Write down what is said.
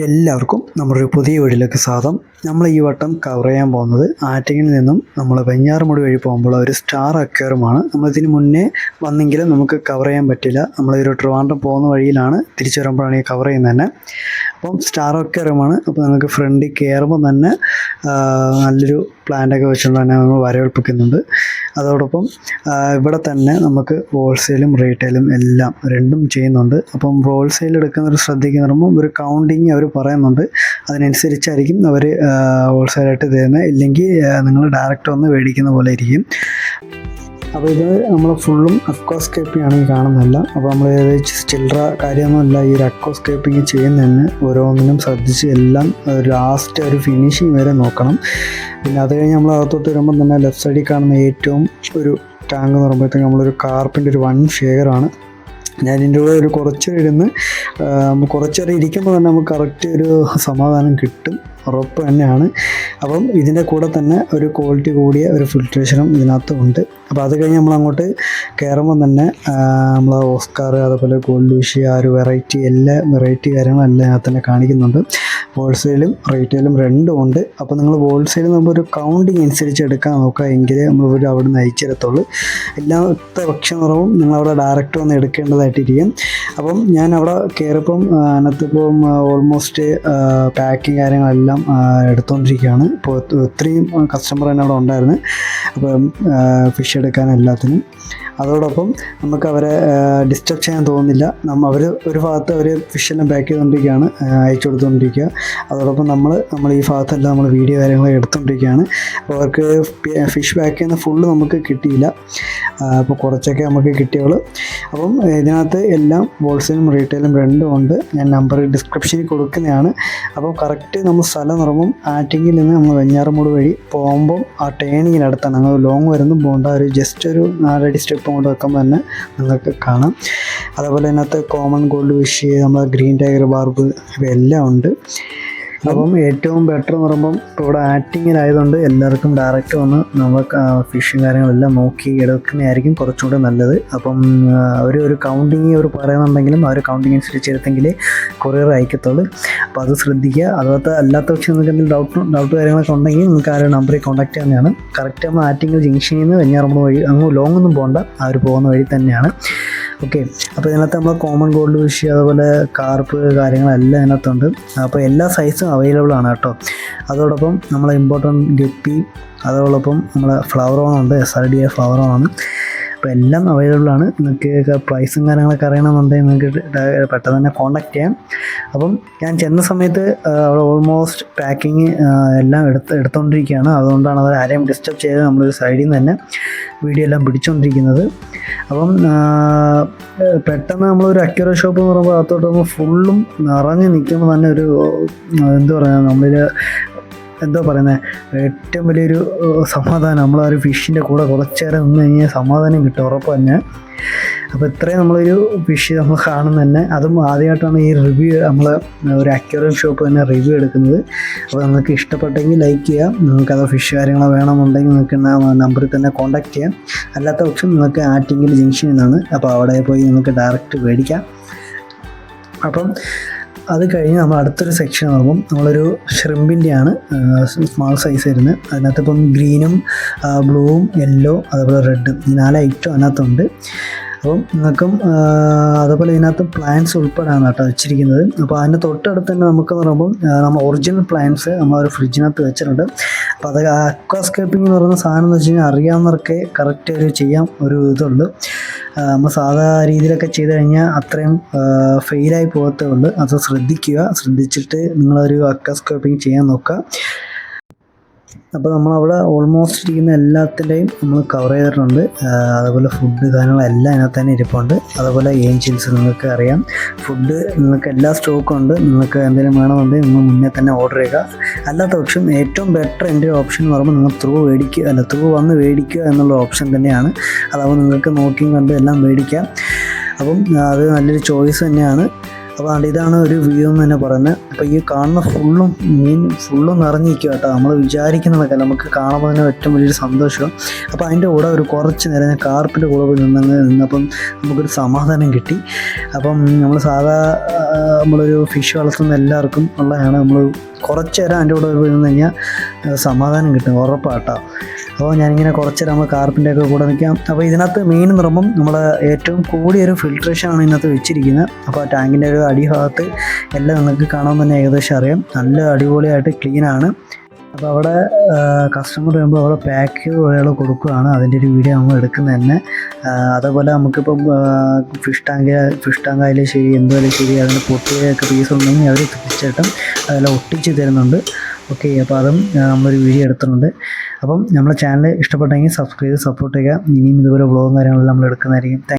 എല്ലാവർക്കും നമ്മുടെ പുതിയ വീഡിയോയിലേക്ക് സ്വാഗതം. നമ്മൾ ഈ വട്ടം കവർ ചെയ്യാൻ പോകുന്നത് ആറ്റിങ്ങിൽ നിന്നും നമ്മൾ വെഞ്ഞാറുമുടി വഴി പോകുമ്പോൾ ഒരു സ്റ്റാർ അക്വേറിയമാണ് നമ്മളിതിന് മുന്നേ വന്നെങ്കിലും നമുക്ക് കവർ ചെയ്യാൻ പറ്റില്ല. നമ്മളൊരു ട്രിവാൻഡ്രം പോകുന്ന വഴിയിലാണ് തിരിച്ചു വരുമ്പോഴാണ് ഈ കവർ ചെയ്യുന്നത് തന്നെ. അപ്പം സ്റ്റാർ അക്വേറിയമാണ് അപ്പോൾ നമുക്ക് ഫ്രണ്ടിൽ കയറുമ്പോൾ തന്നെ നല്ലൊരു പ്ലാന്റൊക്കെ വെച്ചുകൊണ്ട് തന്നെ നമ്മൾ വരവേൽപ്പിക്കുന്നുണ്ട്. അതോടൊപ്പം ഇവിടെ തന്നെ നമുക്ക് ഹോൾസെയിലും റീറ്റെയിലും എല്ലാം രണ്ടും ചെയ്യുന്നുണ്ട്. അപ്പം ഹോൾസെയിൽ എടുക്കുന്നവർ ശ്രദ്ധിക്കുന്ന പറയുമ്പോൾ ഒരു കൗണ്ടിങ് അവർ പറയുന്നുണ്ട്. അതിനനുസരിച്ചായിരിക്കും അവർ ഹോൾസെയിലായിട്ട് തരുന്നത്. ഇല്ലെങ്കിൽ നിങ്ങൾ ഡയറക്റ്റ് വന്ന് മേടിക്കുന്ന പോലെ ഇരിക്കും. അപ്പോൾ ഇത് നമ്മൾ ഫുള്ളും അക്വാസ്കേപ്പിംഗ് ആണ് ഈ കാണുന്നതല്ല. അപ്പോൾ നമ്മൾ ചില്ലറ കാര്യമൊന്നുമല്ല ഈ ഒരു അക്വാസ്കേപ്പിംഗ് ചെയ്യുന്നതിന് ഓരോന്നിനും ശ്രദ്ധിച്ച് എല്ലാം ലാസ്റ്റ് ഒരു ഫിനിഷിങ് വരെ നോക്കണം. പിന്നെ അത് കഴിഞ്ഞ് നമ്മൾ അകത്തോട്ട് വരുമ്പോൾ തന്നെ ലെഫ്റ്റ് സൈഡിൽ കാണുന്ന ഏറ്റവും ഒരു ടാങ്ക് എന്ന് പറയുമ്പോഴത്തേക്ക് നമ്മളൊരു കാർപ്പിന്റെ ഒരു വൺ ഷെയറാണ് ഞാൻ ഇതിന്റെ കൂടെ ഒരു കുറച്ച് ഇരുന്ന് കുറച്ചേരം ഇരിക്കുമ്പോൾ തന്നെ നമുക്ക് കറക്റ്റ് ഒരു സമാധാനം കിട്ടും. ഉറപ്പ് തന്നെയാണ്. അപ്പം ഇതിന്റെ കൂടെ തന്നെ ഒരു ക്വാളിറ്റി കൂടിയ ഒരു ഫിൽട്രേഷനും ഇതിനകത്തും ഉണ്ട് അപ്പോൾ അത് കഴിഞ്ഞ് നമ്മൾ അങ്ങോട്ട് കയറുമ്പോൾ തന്നെ നമ്മൾ ഓസ്കാർ അതുപോലെ ഗോൾഡ് വിഷി ആ ഒരു വെറൈറ്റി എല്ലാ വെറൈറ്റി കാര്യങ്ങളും എല്ലാം അതിനകത്ത് തന്നെ കാണിക്കുന്നുണ്ട്. ഹോൾസെയിലും റീറ്റെയിലും രണ്ടും ഉണ്ട്. അപ്പോൾ നിങ്ങൾ ഹോൾസെയിൽ നമ്മൾ ഒരു കൗണ്ടിങ് അനുസരിച്ച് എടുക്കാൻ നോക്കുക എങ്കിലേ നമ്മൾ ഒരു അവിടെ നിന്ന് അയച്ചിരത്തുള്ളൂ എല്ലാത്തെ പക്ഷനിറവും നിങ്ങൾ അവിടെ ഡയറക്റ്റ് വന്ന് എടുക്കേണ്ടതായിട്ടിരിക്കും. അപ്പം ഞാൻ അവിടെ കയറിയപ്പം അതിനകത്തിപ്പോൾ അതിനകത്തിപ്പം ഓൾമോസ്റ്റ് പാക്കിങ് കാര്യങ്ങളെല്ലാം എടുത്തുകൊണ്ടിരിക്കുകയാണ് ഇപ്പോൾ ഒത്തിരിയും കസ്റ്റമർ തന്നെ അവിടെ ഉണ്ടായിരുന്നു. അപ്പം ഫിഷ് എടുക്കാൻ എല്ലാത്തിനും അതോടൊപ്പം നമുക്ക് അവരെ ഡിസ്റ്റർബ് ചെയ്യാൻ തോന്നുന്നില്ല. നമ്മൾ അവർ ഒരു ഭാഗത്ത് അവർ ഫിഷെല്ലാം ബാക്ക് ചെയ്തുകൊണ്ടിരിക്കുകയാണ് അയച്ചു കൊടുത്തുകൊണ്ടിരിക്കുക. അതോടൊപ്പം നമ്മൾ നമ്മൾ ഈ ഭാഗത്തെല്ലാം നമ്മൾ വീഡിയോ കാര്യങ്ങൾ എടുത്തുകൊണ്ടിരിക്കുകയാണ്. അപ്പോൾ അവർക്ക് ഫിഷ് ബാക്ക് ചെയ്യുന്ന ഫുള്ള് നമുക്ക് കിട്ടിയില്ല. അപ്പോൾ കുറച്ചൊക്കെ നമുക്ക് കിട്ടിയുള്ളൂ അപ്പം ഇതിനകത്ത് എല്ലാം ഹോൾസെയിലും റീറ്റെയിലും രണ്ടും ഉണ്ട്. ഞാൻ നമ്പർ ഡിസ്ക്രിപ്ഷനിൽ കൊടുക്കുന്നതാണ്. അപ്പോൾ കറക്റ്റ് നമ്മൾ സ്ഥലം നിറമ്പും ആറ്റിങ്ങിൽ നിന്ന് നമ്മൾ വെഞ്ഞാറമൂട് വഴി പോകുമ്പം ആ ടേണിങ്ങിനടുത്താണ് ഞങ്ങൾ ലോങ് വരുന്നു പോകേണ്ട ഒരു ജസ്റ്റ് ഒരു നാലടി സ്റ്റെപ്പ് കൊണ്ട് വെക്കുമ്പോൾ തന്നെ നിങ്ങൾക്ക് കാണാം. അതേപോലെ അതിനകത്ത് കോമൺ ഗോൾഡ് വിഷ് നമ്മൾ ഗ്രീൻ ടൈഗർ ബാർബ് ഇവയെല്ലാം ഉണ്ട്. അപ്പം ഏറ്റവും ബെറ്റർ എന്ന് പറയുമ്പം ഇപ്പോൾ ഇവിടെ ആക്ടിങ്ങിലായതുകൊണ്ട് എല്ലാവർക്കും ഡയറക്റ്റ് വന്ന് നമുക്ക് ഫിഷും കാര്യങ്ങളെല്ലാം നോക്കി എടുക്കുന്നതായിരിക്കും കുറച്ചുകൂടെ നല്ലത്. അപ്പം അവർ ഒരു കൗണ്ടിങ് അവർ പറയുന്നുണ്ടെങ്കിലും ആ ഒരു കൗണ്ടിങ് അനുസരിച്ച് എടുത്തെങ്കിൽ കൊറിയർ അയക്കത്തുള്ളൂ. അപ്പോൾ അത് ശ്രദ്ധിക്കുക. അതുപോലത്തെ അല്ലാത്ത പക്ഷേ നിങ്ങൾക്ക് എന്തെങ്കിലും ഡൗട്ട് ഡൗട്ട് കാര്യങ്ങളൊക്കെ ഉണ്ടെങ്കിൽ നിങ്ങൾക്ക് ആ ഒരു നമ്പറിൽ കോൺടാക്ട് ചെയ്യുന്നതാണ് കറക്റ്റ് നമ്മൾ ആറ്റിങ്ങൽ ജംഗ്ഷനിൽ നിന്ന് വെഞ്ഞാറമ്മൂട് വഴി അങ്ങ് ലോങ് ഒന്നും പോകണ്ട ആ ഒരു പോകുന്ന വഴി തന്നെയാണ്. ഓക്കെ. അപ്പോൾ ഇതിനകത്ത് നമ്മൾ കോമൺ ഗോൾഡ് ഫിഷ് അതുപോലെ കാർപ്പ് കാര്യങ്ങളെല്ലാം ഇതിനകത്തുണ്ട്. അപ്പോൾ എല്ലാ സൈസും അവൈലബിൾ ആണ് കേട്ടോ. അതോടൊപ്പം നമ്മൾ ഇമ്പോർട്ടന്റ് ഗപ്പി അതോടൊപ്പം നമ്മളെ ഫ്ലവർ ഓൺ ഉണ്ട് S R D A flowerhorn ആണ്. അപ്പോൾ എല്ലാം അവൈലബിൾ ആണ്. നിങ്ങൾക്ക് പ്രൈസും കാര്യങ്ങളൊക്കെ അറിയണമെന്നുണ്ടെങ്കിൽ നിങ്ങൾക്ക് പെട്ടെന്ന് തന്നെ കോൺടാക്ട് ചെയ്യാം. അപ്പം ഞാൻ ചെന്ന സമയത്ത് അവിടെ ഓൾമോസ്റ്റ് പാക്കിങ് എല്ലാം എടുത്ത് എടുത്തുകൊണ്ടിരിക്കുകയാണ് അതുകൊണ്ടാണ് അവർ ആരെയും ഡിസ്റ്റർബ് ചെയ്ത് നമ്മളൊരു സൈഡിൽ നിന്ന് തന്നെ വീഡിയോ എല്ലാം പിടിച്ചുകൊണ്ടിരിക്കുന്നത് അപ്പം പെട്ടെന്ന് നമ്മളൊരു അക്യൂറ ഷോപ്പ് എന്ന് പറയുമ്പോൾ അകത്തോട്ട് ഫുള്ളും നിറഞ്ഞ് നിൽക്കുമ്പോൾ തന്നെ ഒരു എന്താ പറയുക നമ്മളിൽ എന്താ പറയുന്നത് ഏറ്റവും വലിയൊരു സമാധാനം. നമ്മൾ ആ ഒരു ഫിഷിന്റെ കൂടെ കുറച്ചേരം നിന്ന് കഴിഞ്ഞാൽ സമാധാനം കിട്ടും ഉറപ്പ് തന്നെ അപ്പോൾ ഇത്രയും നമ്മളൊരു ഫിഷ് നമ്മൾ കാണുന്ന തന്നെ അതും ആദ്യമായിട്ടാണ് ഈ റിവ്യൂ നമ്മൾ ഒരു അക്യൂറൽ ഷോപ്പ് തന്നെ റിവ്യൂ എടുക്കുന്നത്. അപ്പോൾ നിങ്ങൾക്ക് ഇഷ്ടപ്പെട്ടെങ്കിൽ ലൈക്ക് ചെയ്യാം. നിങ്ങൾക്ക് അത് ഫിഷ് കാര്യങ്ങൾ വേണമെന്നുണ്ടെങ്കിൽ നിങ്ങൾക്ക് നമ്പറിൽ തന്നെ കോൺടാക്ട് ചെയ്യാം. അല്ലാത്ത പക്ഷം നിങ്ങൾക്ക് ആറ്റിങ്ങിൽ ജംഗ്ഷനിൽ നിന്നാണ്. അപ്പോൾ അവിടെ പോയി നിങ്ങൾക്ക് ഡയറക്റ്റ് മേടിക്കാം. അപ്പം അത് കഴിഞ്ഞ് നമ്മൾ അടുത്തൊരു സെക്ഷൻ പറയുമ്പം നമ്മളൊരു ഷ്രിമ്പിന്റെയാണ് സ്മാൾ സൈസ് വരുന്നത്. അതിനകത്ത് ഇപ്പം ഗ്രീനും ബ്ലൂവും യെല്ലോ അതുപോലെ റെഡും ഈ നാല് ഐറ്റം അതിനകത്തുണ്ട്. അപ്പം നിങ്ങൾക്കും അതുപോലെ ഇതിനകത്ത് പ്ലാന്റ്സ് ഉൾപ്പെടാണ് കേട്ടോ വെച്ചിരിക്കുന്നത്. അപ്പോൾ അതിന്റെ തൊട്ടടുത്ത് തന്നെ നമുക്ക് പറയുമ്പോൾ നമ്മൾ ഒറിജിനൽ പ്ലാന്റ്സ് നമ്മൾ ഒരു ഫ്രിഡ്ജിനകത്ത് വെച്ചിട്ടുണ്ട്. അപ്പോൾ അത് അക്വാസ്കേപ്പിംഗ് എന്ന് പറയുന്ന സാധനം എന്ന് വെച്ച് കഴിഞ്ഞാൽ അറിയാവുന്നവർക്ക് കറക്റ്റ് ഒരു ചെയ്യാം ഒരു ഇതുള്ളൂ നമ്മൾ സാധാ രീതിയിലൊക്കെ ചെയ്ത് കഴിഞ്ഞാൽ അത്രയും ഫെയിലായി പോകത്തേ ഉള്ളൂ. അത് ശ്രദ്ധിക്കുക. ശ്രദ്ധിച്ചിട്ട് നിങ്ങളൊരു അക്വാസ്കേപ്പിംഗ് ചെയ്യാൻ നോക്കുക. അപ്പോൾ നമ്മളവിടെ ഓൾമോസ്റ്റ് ഇരിക്കുന്ന എല്ലാത്തിന്റെയും നമ്മൾ കവർ ചെയ്തിട്ടുണ്ട്. അതുപോലെ ഫുഡ് കാര്യങ്ങളെല്ലാം അതിനകത്ത് തന്നെ ഇരിപ്പുണ്ട്. അതുപോലെ ഏഞ്ചൽസ് നിങ്ങൾക്ക് അറിയാം. ഫുഡ് നിങ്ങൾക്ക് എല്ലാ സ്റ്റോക്കും ഉണ്ട്. നിങ്ങൾക്ക് എന്തെങ്കിലും വേണമെന്നുണ്ടെങ്കിൽ നിങ്ങൾ മുന്നേ തന്നെ ഓർഡർ ചെയ്യുക. അല്ലാത്ത പക്ഷം ഏറ്റവും ബെറ്റർ എന്റെ ഓപ്ഷൻ എന്ന് പറയുമ്പോൾ നിങ്ങൾ ത്രൂ മേടിക്കുക. അല്ല ത്രൂ വന്ന് മേടിക്കുക എന്നുള്ള ഓപ്ഷൻ തന്നെയാണ്. അതാവുമ്പോൾ നിങ്ങൾക്ക് നോക്കിയും കണ്ട് എല്ലാം മേടിക്കാം. അപ്പം അത് നല്ലൊരു ചോയ്സ് തന്നെയാണ്. അപ്പോൾ ഇതാണ് ഒരു വ്യൂ എന്ന് തന്നെ പറയുന്നത്. അപ്പോൾ ഈ കാണുന്ന ഫുള്ളും മീൻ ഫുള്ളും നിറഞ്ഞിരിക്കുക കേട്ടോ. നമ്മൾ വിചാരിക്കുന്നതൊക്കെ നമുക്ക് കാണുമ്പോൾ തന്നെ ഏറ്റവും വലിയൊരു സന്തോഷം. അപ്പോൾ അതിന്റെ കൂടെ ഒരു കുറച്ച് നേരം ഞാൻ കാർപ്പിന്റെ കൂടെ പോയി നിന്നങ്ങ് നിന്നപ്പം നമുക്കൊരു സമാധാനം കിട്ടി. അപ്പം നമ്മൾ സാധാ നമ്മളൊരു ഫിഷ് വളർത്തുന്ന എല്ലാവർക്കും ഉള്ളതാണ് നമ്മൾ കുറച്ച് നേരം എന്റെ കൂടെ നിന്ന് കഴിഞ്ഞാൽ സമാധാനം കിട്ടും ഉറപ്പാട്ടോ. അപ്പോൾ ഞാനിങ്ങനെ കുറച്ച് നേരം നമ്മൾ കാർപ്പിന്റെ ഒക്കെ കൂടെ നിൽക്കാം. അപ്പോൾ ഇതിനകത്ത് മെയിൻ നിറമ്പം നമ്മൾ ഏറ്റവും കൂടിയൊരു ഫിൽട്രേഷനാണ് ഇതിനകത്ത് വെച്ചിരിക്കുന്നത്. അപ്പോൾ ആ ടാങ്കിന്റെ ഒരു അടിഭാഗത്ത് എല്ലാം നിങ്ങൾക്ക് കാണാൻ തന്നെ ഏകദേശം അറിയാം. നല്ല അടിപൊളിയായിട്ട് ക്ലീനാണ് അപ്പോൾ അവിടെ കസ്റ്റമർ വരുമ്പോൾ അവിടെ പാക്ക് അയാൾ കൊടുക്കുകയാണ്. അതിന്റെ ഒരു വീഡിയോ നമ്മൾ എടുക്കുന്നത് തന്നെ. അതേപോലെ നമുക്കിപ്പം ഫിഷ് ടാങ്ക് ഫിഷ് ടാങ്ക് ആയാലും ശരി എന്തായാലും ശരി അതിന്റെ പൊട്ടിയൊക്കെ പീസ് ഉണ്ടെങ്കിൽ അവർ തീർച്ചയായിട്ടും അതെല്ലാം ഒട്ടിച്ച് തരുന്നുണ്ട്. ഓക്കെ അപ്പോൾ അതും നമ്മളൊരു വീഡിയോ എടുത്തിട്ടുണ്ട്. അപ്പം നമ്മളെ ചാനൽ ഇഷ്ടപ്പെട്ടെങ്കിൽ സബ്സ്ക്രൈബ് സപ്പോർട്ട് ചെയ്യുക. ഇനിയും ഇതുപോലെ വ്ളോഗും കാര്യങ്ങളെല്ലാം നമ്മൾ എടുക്കുന്നതായിരിക്കും.